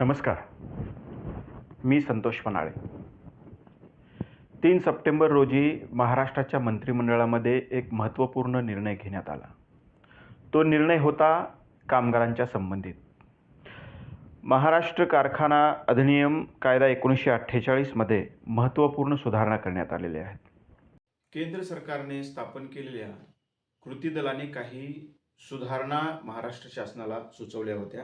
नमस्कार. मी संतोष पनाळे. तीन सप्टेंबर रोजी महाराष्ट्राच्या मंत्रिमंडळामध्ये एक महत्त्वपूर्ण निर्णय घेण्यात आला. तो निर्णय होता कामगारांच्या संबंधित. महाराष्ट्र कारखाना अधिनियम कायदा एकोणीसशे अठ्ठेचाळीसमध्ये महत्त्वपूर्ण सुधारणा करण्यात आलेल्या आहेत. केंद्र सरकारने स्थापन केलेल्या कृती दलाने काही सुधारणा महाराष्ट्र शासनाला सुचवल्या होत्या.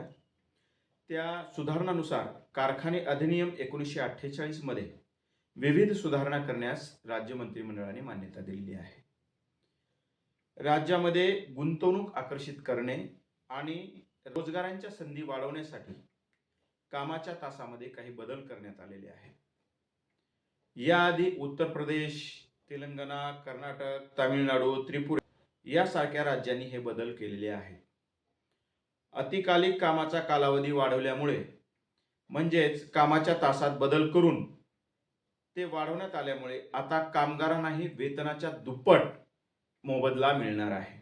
त्या सुधारणानुसार कारखाने अधिनियम एकोणीसशे अठ्ठेचाळीसमध्ये विविध सुधारणा करण्यास राज्य मंत्रिमंडळाने मान्यता दिलेली आहे. राज्यामध्ये गुंतवणूक आकर्षित करणे आणि रोजगारांच्या संधी वाढवण्यासाठी कामाच्या तासामध्ये काही बदल करण्यात आलेले आहे याआधी उत्तर प्रदेश तेलंगणा कर्नाटक तामिळनाडू त्रिपुरा यासारख्या राज्यांनी हे बदल केलेले आहेत. अतिकालिक कामाचा कालावधी वाढवल्यामुळे म्हणजेच कामाच्या तासात बदल करून ते वाढवण्यात आल्यामुळे आता कामगारांनाही वेतनाच्या दुप्पट मोबदला मिळणार आहे.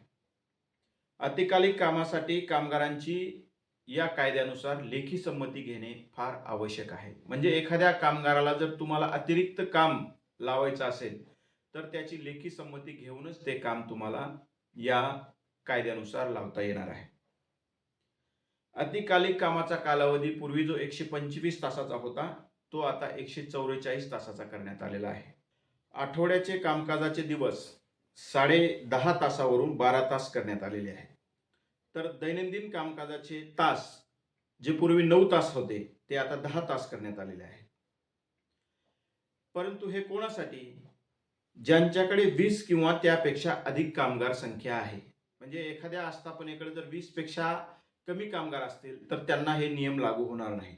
अतिकालिक कामासाठी कामगारांची या कायद्यानुसार लेखी संमती घेणे फार आवश्यक आहे. म्हणजे एखाद्या कामगाराला जर तुम्हाला अतिरिक्त काम लावायचं असेल तर त्याची लेखी संमती घेऊनच ते काम तुम्हाला या कायद्यानुसार लावता येणार आहे. अतिकालिक कामाचा कालावधी पूर्वी जो एकशे पंचवीस तासाचा होता तो आता एकशे चौवेचाळीस तासाचा करण्यात आलेला आहे. आठवड्याचे कामकाजाचे दिवस साडे दहा तासावरून बारा तास करण्यात आलेले आहे तर दैनंदिन कामकाजाचे तास जे पूर्वी नऊ तास होते ते आता दहा तास करण्यात आलेले आहे परंतु हे कोणासाठी? ज्यांच्याकडे वीस किंवा त्यापेक्षा अधिक कामगार संख्या आहे. म्हणजे एखाद्या आस्थापनेकडे जर वीसपेक्षा कमी कामगार असतील तर त्यांना हे नियम लागू होणार नाही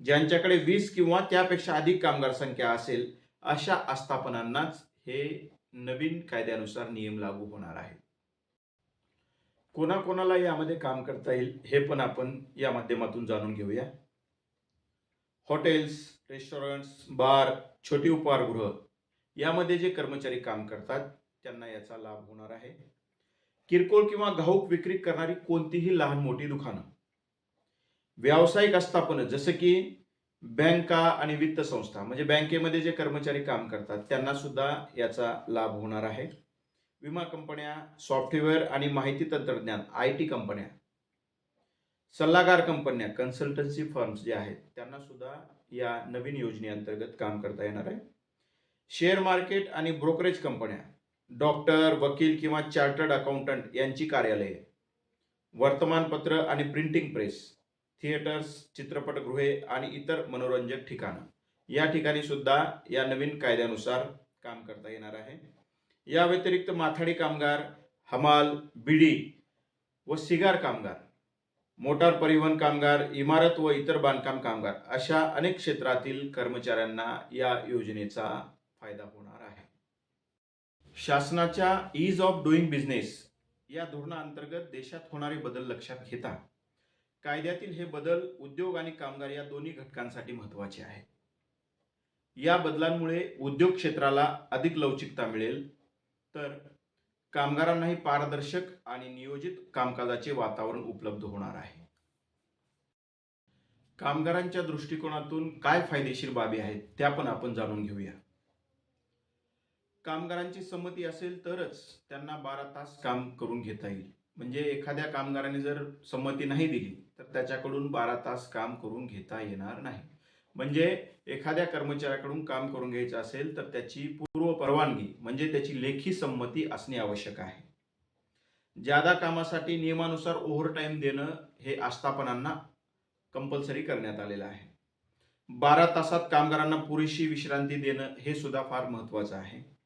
ज्यांच्याकडे वीस किंवा त्यापेक्षा अधिक कामगार संख्या असेल अशा आस्थापनांनाच हे नवीन कायद्यानुसार नियम लागू होणार आहे कोणाकोणाला यामध्ये काम करता येईल हे पण आपण या माध्यमातून जाणून घेऊया. हॉटेल्स रेस्टॉरंट्स बार छोटी उपहारगृह यामध्ये जे कर्मचारी काम करतात त्यांना याचा लाभ होणार आहे. किरकोळ किंवा घाऊक विक्री करणारी कोणतीही लहान मोठी दुकानं. व्यावसायिक आस्थापनं जसं की बँका आणि वित्त संस्था म्हणजे बँकेमध्ये जे कर्मचारी काम करतात त्यांना सुद्धा याचा लाभ होणार आहे. विमा कंपन्या सॉफ्टवेअर आणि माहिती तंत्रज्ञान आय टी कंपन्या सल्लागार कंपन्या कन्सल्टन्सी फर्म्स जे आहेत त्यांना सुद्धा या नवीन योजनेअंतर्गत काम करता येणार आहे. शेअर मार्केट आणि ब्रोकरेज कंपन्या डॉक्टर वकील किंवा चार्टर्ड अकाउंटंट यांची कार्यालये. वर्तमानपत्र आणि प्रिंटिंग प्रेस थिएटर्स चित्रपटगृहे आणि इतर मनोरंजक ठिकाणं. या ठिकाणी सुद्धा या नवीन कायद्यानुसार काम करता येणार आहे. या व्यतिरिक्त माथाडी कामगार हमाल बिडी व सिगार कामगार मोटार परिवहन कामगार इमारत व इतर बांधकाम कामगार अशा अनेक क्षेत्रातील कर्मचाऱ्यांना या योजनेचा फायदा होणार आहे. शासनाच्या ईज ऑफ डुईंग बिझनेस या धोरणाअंतर्गत देशात होणारे बदल लक्षात घेता कायद्यातील हे बदल उद्योग आणि कामगार या दोन्ही घटकांसाठी महत्त्वाचे आहे या बदलांमुळे उद्योग क्षेत्राला अधिक लवचिकता मिळेल तर कामगारांनाही पारदर्शक आणि नियोजित कामकाजाचे वातावरण उपलब्ध होणार आहे. कामगारांच्या दृष्टिकोनातून काय फायदेशीर बाबी आहेत त्या पण आपण जाणून घेऊया. कामगारांची संमती असेल तरच त्यांना बारा तास काम करून घेता येईल. म्हणजे एखाद्या कामगाराने जर संमती नाही दिली तर त्याच्याकडून बारा तास काम करून घेता येणार नाही. म्हणजे एखाद्या कर्मचाऱ्याकडून काम करून घ्यायचं असेल तर त्याची पूर्व परवानगी म्हणजे त्याची लेखी संमती असणे आवश्यक आहे. ज्यादा कामासाठी नियमानुसार ओव्हरटाईम देणं हे आस्थापनांना कंपल्सरी करण्यात आलेलं आहे. बारा तासात कामगारांना पुरेशी विश्रांती देणं हे सुद्धा फार महत्वाचं आहे.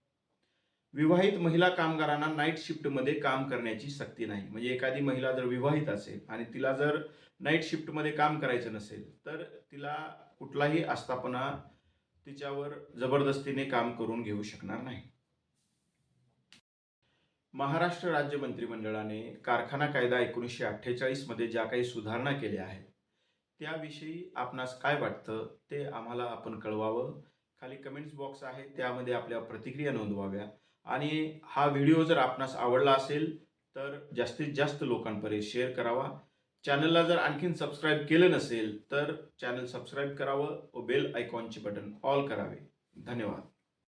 विवाहित महिला कामगारांना नाईट शिफ्टमध्ये काम करण्याची सक्ती नाही. म्हणजे एखादी महिला जर विवाहित असेल आणि तिला जर नाईट शिफ्टमध्ये काम करायचं नसेल तर तिला कुठलाही आस्थापना तिच्यावर जबरदस्तीने काम करून घेऊ शकणार नाही. महाराष्ट्र राज्य मंत्रिमंडळाने कारखाना कायदा एकोणीसशे अठ्ठेचाळीसमध्ये ज्या काही सुधारणा केल्या आहेत त्याविषयी आपणास काय वाटतं ते आम्हाला आपण कळवावं. खाली कमेंट्स बॉक्स आहे त्यामध्ये आपल्या प्रतिक्रिया नोंदवाव्या. आणि हा व्हिडिओ जर आपणास आवडला असेल तर जास्तीत जास्त लोकांपर्यंत शेअर करावा. चॅनलला जर आणखीन सबस्क्राईब केलं नसेल तर चॅनल सबस्क्राईब करावं व बेल आयकॉनचे बटन ऑल करावे. धन्यवाद.